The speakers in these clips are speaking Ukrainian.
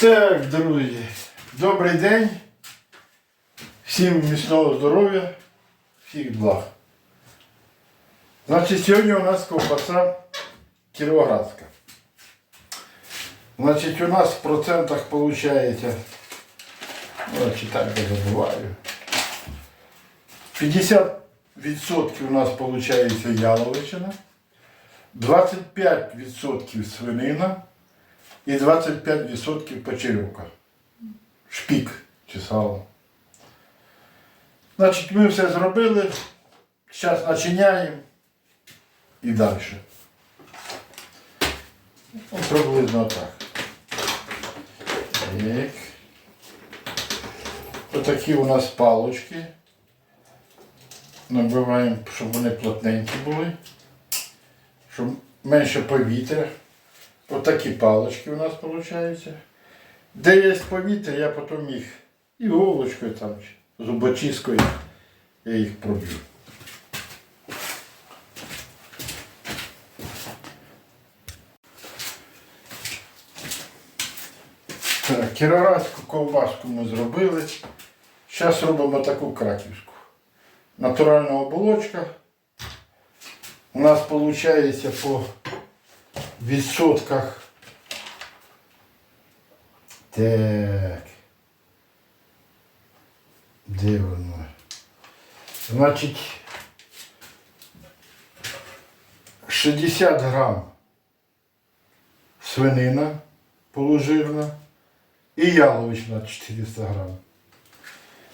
Так, друзі, добрий день. Всім міцного здоров'я, всіх благ. Значить, сьогодні у нас ковбаса кіровоградська. Значить, у нас в процентах виходить, ну, читати я забуваю. 50% у нас виходить яловичина, 25% свинина і 25% печерівка. Шпік чи сало. Значить, ми все зробили. Зараз начиняємо і далі. Ну, приблизно так. Так. Отакі у нас палочки. Набиваємо, щоб вони плотненькі були, щоб менше повітря. Отакі палочки у нас виходить. Де є повітря, я потім їх іголочкою там, чи зубочисткою я їх проб'ю. Так, ковбаску ми зробили. Зараз робимо таку краківську. Натуральна оболочка. У нас виходить по відсотках. Так. Де воно? Значить, 60 грам свинина полужирна і яловична 400 грам.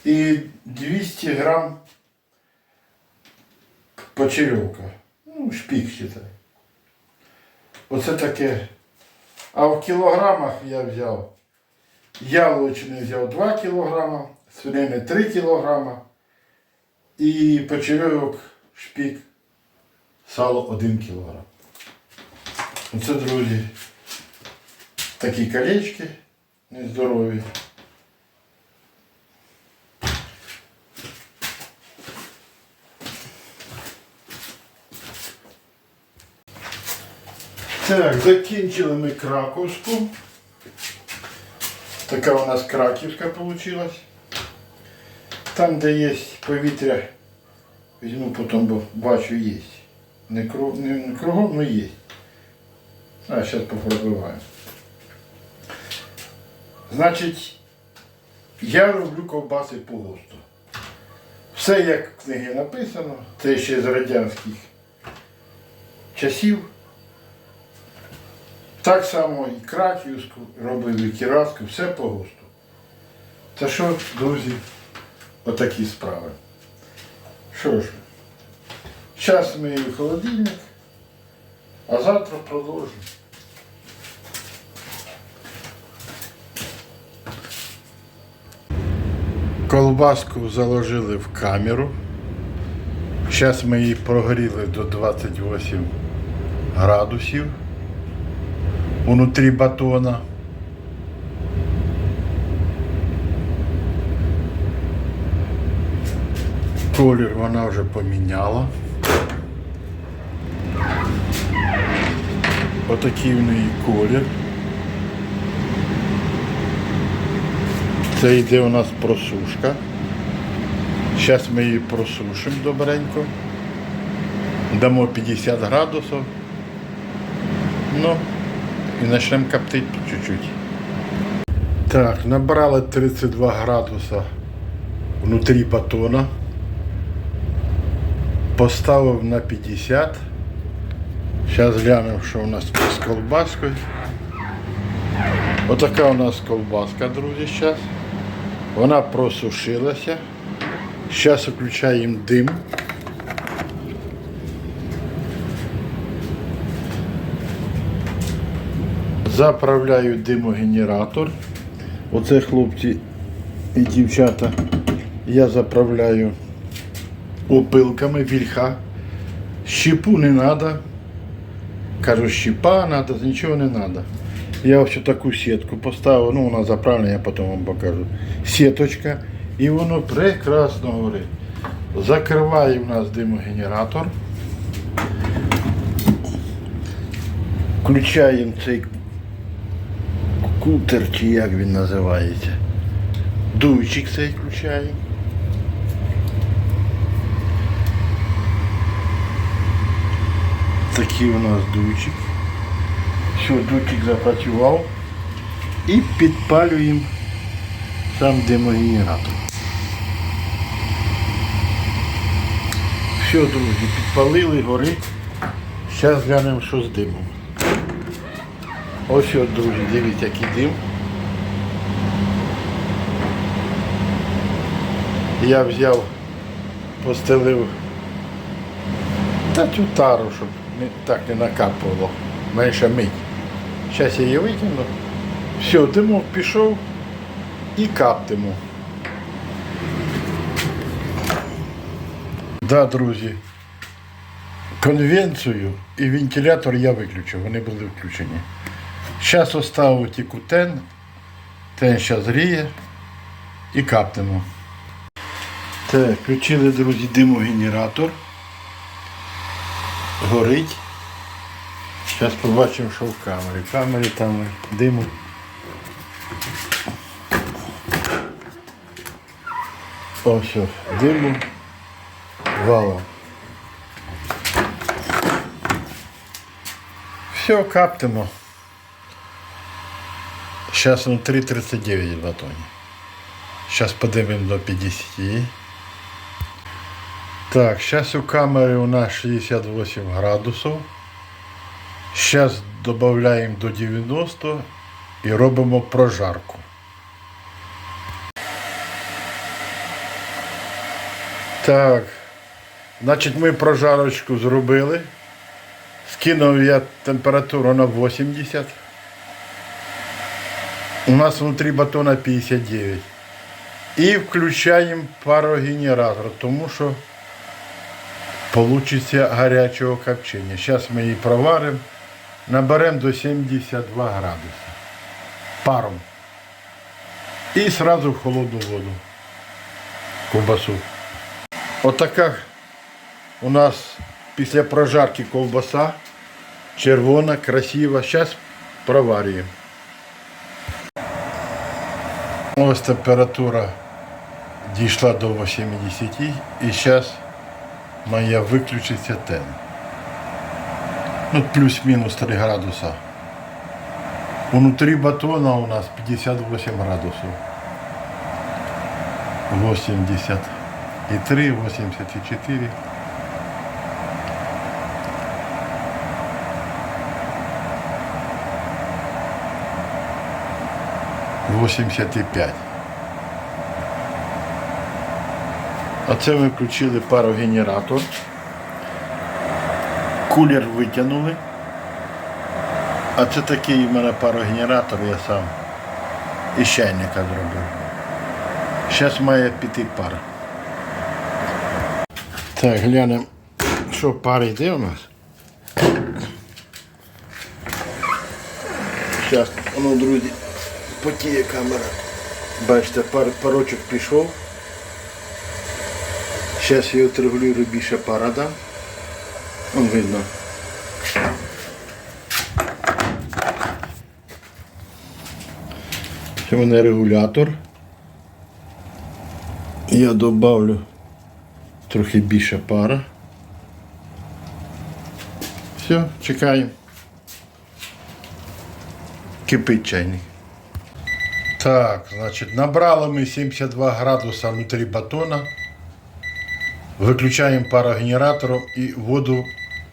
І 200 грам почерьовка. Ну, шпік считай. Оце таке. А в кілограмах я взяв. Яловичини взяв 2 кг, свинини 3 кг і почерьовок шпік сало 1 кг. Оце, друзі, такі колечки нездорові. Так, закінчили ми краковську. Така у нас краківська вийшла. Там, де є повітря, візьму потім, бо бачу є. Не, кру- не, кругом, але є. А, зараз попробую. Значить, я роблю ковбаси по густу. Все як в книгі написано, це ще з радянських часів. Так само і Краківську робив, і Кіровську, все по густу. Та що, друзі, отакі справи. Що ж, зараз ми в холодильник, а завтра продовжимо. Колбаску заложили в камеру. Зараз ми її прогріли до 28 градусів внутрі батона. Колір вона вже поміняла. Отакий в неї колір. Це йде у нас просушка. Зараз ми її просушимо добренько. Дамо 50 градусів. Ну, і почнемо коптити по чуть-чуть. Так, набрали 32 градуса внутрі батона. Поставив на 50. Зараз глянемо, що у нас з колбаскою. Отака у нас колбаска, друзі, зараз. Вона просушилася. Зараз включаємо дим. Заправляю димогенератор. Оце хлопці і дівчата. Я заправляю опилками вільха. Щепу не треба. Кажу, щепа треба, нічого не треба. Я ось таку сітку поставив, ну вона заправлена, я потім вам покажу. Сіточка. І воно прекрасно горить. Закриває у нас димогенератор. Включаємо цей Кутер чи як він називається. Дуйчик цей включаємо. Такий у нас дуйчик. Все, дуйчик запрацював. І підпалюємо сам димогенератор. Все, друзі, підпалили, горить. Зараз глянемо, що з димом. Ось, от, друзі, дивіться, який дим. Я взяв, постелив та цю тару, щоб не, так не накапувало. Менше мить. Зараз я її викину. Все, димок пішов і каптимо. Да, друзі. Конвенцію і вентилятор я виключив, вони були включені. Зараз оставив тільки тен, тен зараз гріє і каптимо. Так, включили, друзі, димогенератор. Горить. Зараз побачимо, що в камері. В камері там диму. Ось, диму валом. Все, каптимо. Зараз ну 3,39 в батоні. Зараз подивимо до 50. Так, зараз у камері у нас 68 градусів. Зараз додаємо до 90 і робимо прожарку. Так, значить ми прожарочку зробили. Скинув я температуру на 80. У нас внутрі батона 59. І включаємо парогенератор, тому що получиться гарячого копчення. Зараз ми її проваримо, наберемо до 72 градуси паром. І одразу в холодну воду. Ковбасу. Отака у нас після прожарки ковбаса. Червона, красива. Зараз проварюємо. Ось температура дійшла до 80 і зараз має виключитися тен. Ну, плюс-мінус 3 градуса. Внутрі батона у нас 58 градусів. 83, 84. Восемьдесят і п'ять. Оце ми включили парогенератор. Кулер витягнули. А це такий у мене парогенератор, я сам із чайника зробив. Зараз має піти пара. Так, глянемо, що пара йде у нас. Зараз, ну, друзі, потіє камера. Бачите, пар, парочок пішов. Зараз я отрегулюю більше пара дам. Вон видно. Це у мене регулятор. Я добавлю трохи більше пара. Все, чекаємо. Кипить чайник. Так, значить, набрали ми 72 градуса внутрі батона. Виключаємо парогенератором і воду,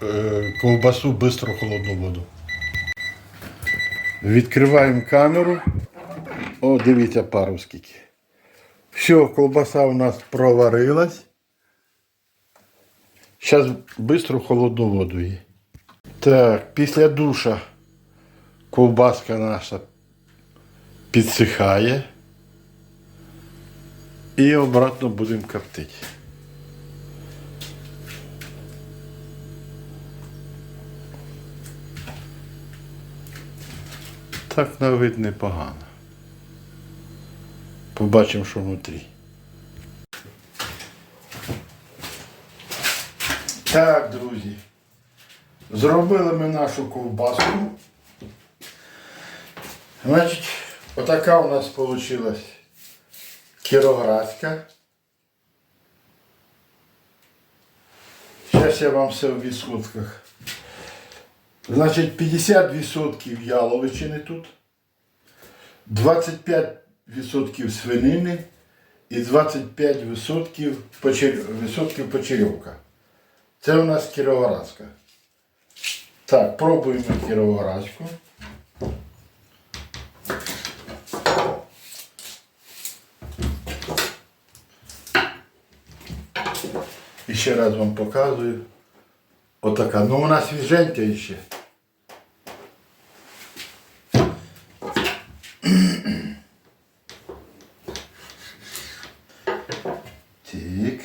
е, ковбасу бистро холодну воду. Відкриваємо камеру. О, дивіться пару скільки. Все, ковбаса у нас проварилась. Зараз швидко холодну воду її. Так, після душа ковбаска наша підсихає. І обратно будемо коптити. Так на вид непогано. Побачимо, що внутрі. Так, друзі. Зробили ми нашу ковбаску. Значить, отака у нас получилась кіроградська. Зараз я вам все в відсотках. Значить, 50% яловичини тут, 25% свинини і 25% почер- почерьовка. Це у нас кіровоградська. Так, пробуємо кіровоградську. І ще раз вам показую. Отака. Ну вона свіженька ще. Так.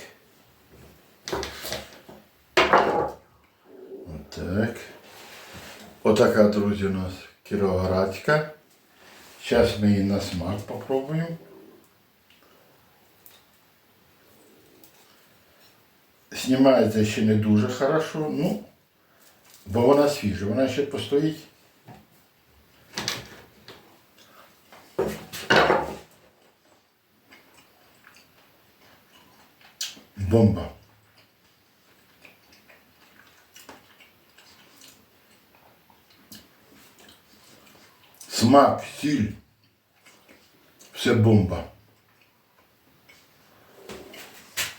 Отак. Отака, друзі, у нас кіровоградська. Зараз ми її на смак попробуємо. Знімається ще не дуже хорошо, ну, бо вона свіжа, вона ще постоїть. Бомба. Смак, сіль. Все бомба.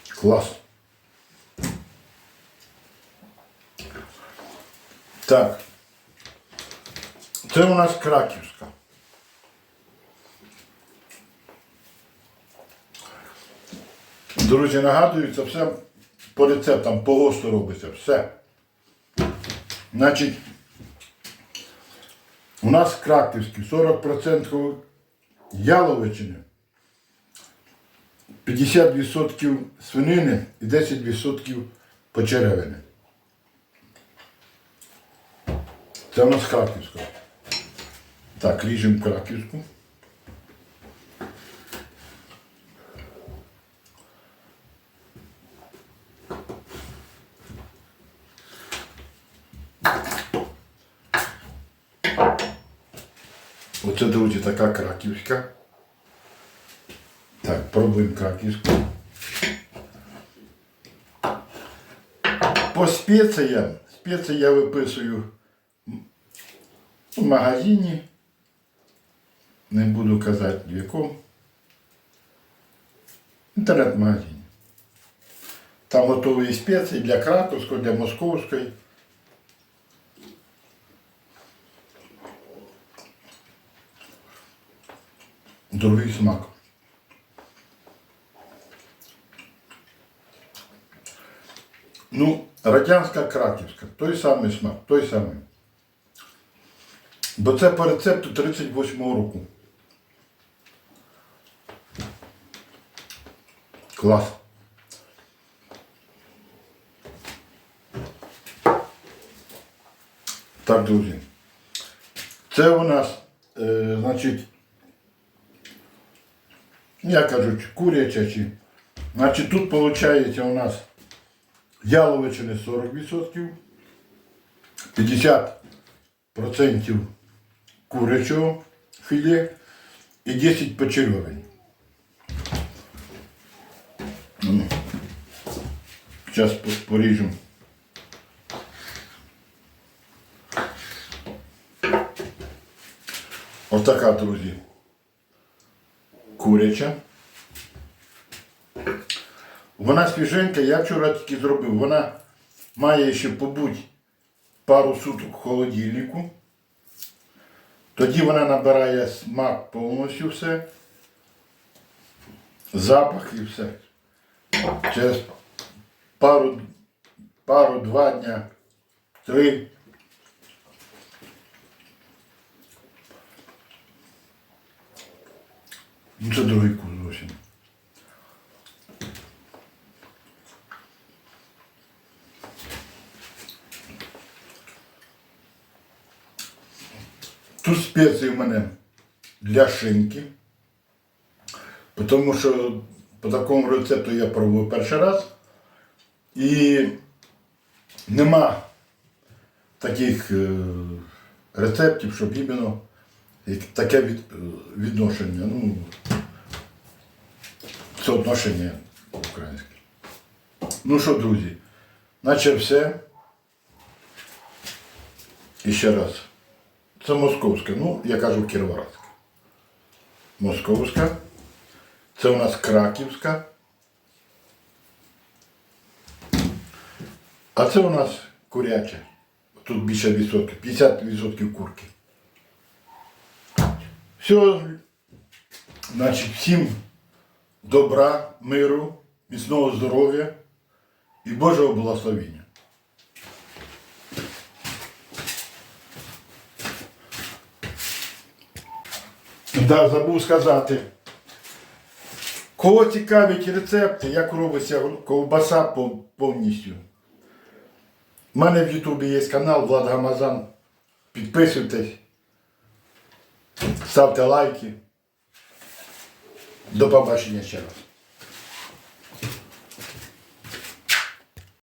Клас. Так. Це у нас краківська. Друзі, нагадую, це все по рецептам, по ГОСТу робиться. Все. Значить, у нас краківські 40% яловичини, 50% свинини і 10% почеревини. Це у нас краківська. Так, ріжемо краківську. Оце, друзі, така краківська. Так, пробуємо краківську. По спеціям, спеції я виписую в магазині. Не буду казати в якому. Інтернет-магазині. Там готові спеції для Краковської, для Московської. Другий смак. Ну, радянська краківська, той самий смак, той самий. Бо це по рецепту 38-го року. Клас. Так, друзі. Це у нас, е, значить, я кажу, чи куряча чи. Значить, тут виходить у нас яловичини 40%, 50% курячого філе і 10 почерьовень. Зараз поріжемо. Отака, друзі. Куряча. Вона свіженька, я вчора тільки зробив. Вона має ще побути пару суток в холодильнику. Тоді вона набирає смак повністю все. Запах і все. Через пару, пару два дня, три. Ну, це другий курс Тут спеції в мене для шинки. Тому що по такому рецепту я пробую перший раз. І нема таких е, рецептів, щоб іменно таке відношення, ну, соотношення українське. Ну що, друзі, наче все. І ще раз. Це московська, ну, я кажу кіровоградська. Московська. Це у нас краківська. А це у нас куряча. Тут більше відсотків, 50% курки. Все, значить, всім добра, миру, міцного здоров'я і Божого благословення. Да, забув сказати. Кого цікавить рецепти, як робиться ковбаса повністю. У мене в Ютубі є канал Влад Гамазан. Підписуйтесь, ставте лайки. До побачення ще раз.